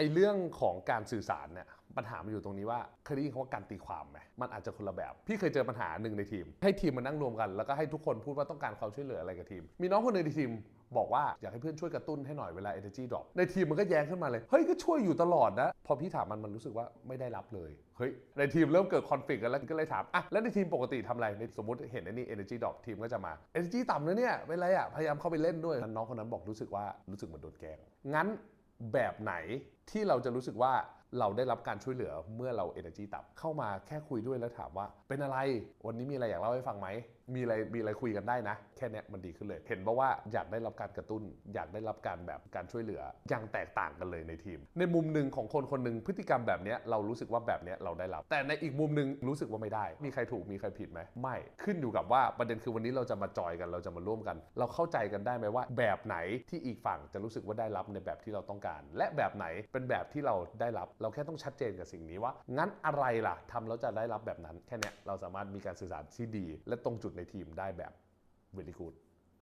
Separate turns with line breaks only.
อ้เรื่องของการสื่อสารเนี่ยปัญหามันอยู่ตรงนี้ว่าเคยได้ยินคำว่าการตีความไหมมันอาจจะคนละแบบ พี่เคยเจอปัญหาหนึ่งในทีม ให้ทีมมานั่งรวมกัน แล้วก็ให้ทุกคนพูดว่าต้องการความช่วยเหลืออะไรกับทีม มีน้องคนหนึ่งในทีมบอกว่าอยากให้เพื่อนช่วยกระตุ้นให้หน่อยเวลา energy drop ในทีมมันก็แย้งขึ้นมาเลย เฮ้ย ก็ช่วยอยู่ตลอดนะ พอพี่ถามมันมันรู้สึกว่าไม่ได้รับเลย เฮ้ย ในทีมเริ่มเกิดคอนฟ lict กันแล้วก็เลยถาม อะ แล้วในทีมปกติทำอะไรในสมมติเห็นไอ้นี่ energy drop ทีมก็จะมา energy ต่ำนะเนี่ยเป็นไรอะพยายามเข้าไปเล่นด้วยน้องคนนั้นบอกรู้สึกว่ารู้สึกเหมือนโดนแกล้งงั้นแบบไหน ที่เราจะรู้สึกว่าเราได้รับการช่วยเหลือเมื่อเรา energy ต่ำเข้ามาแค่คุยด้วยแล้วถามว่า เป็นอะไรวันนี้มีอะไรอยากเล่าให้ฟังไหม มีอะไรมีอะไรคุยกันได้นะ แค่นี้มันดีขึ้นเลย เห็นเพราะว่าอยากได้รับการกระตุ้น อยากได้รับการแบบการช่วยเหลืออย่างแตกต่างกันเลยในทีม ในมุมหนึ่งของคนคนหนึ่งพฤติกรรมแบบนี้เรารู้สึกว่าแบบนี้เราได้รับ แต่ในอีกมุมหนึ่งรู้สึกว่าไม่ได้ มีใครถูกมีใครผิดไหมไม่ขึ้นอยู่กับว่าประเด็นคือวันนี้เราจะมาจอยกันเราจะมาร่วมกัน เราเข้าใจกันได้ไหมว่า แบบไหนที่อีกฝั่งจะรู้สึกว่าได้รับในแบบที่เราต้องการ และแบบไหนเป็น็นแบบที่เราได้รับ เราแค่ต้องชัดเจนกับสิ่งนี้ว่า งั้นอะไรล่ะทำแล้วจะได้รับแบบนั้น แค่นี้เราสามารถมีการสื่อสารที่ดี และตรงจุดในทีมได้แบบ very good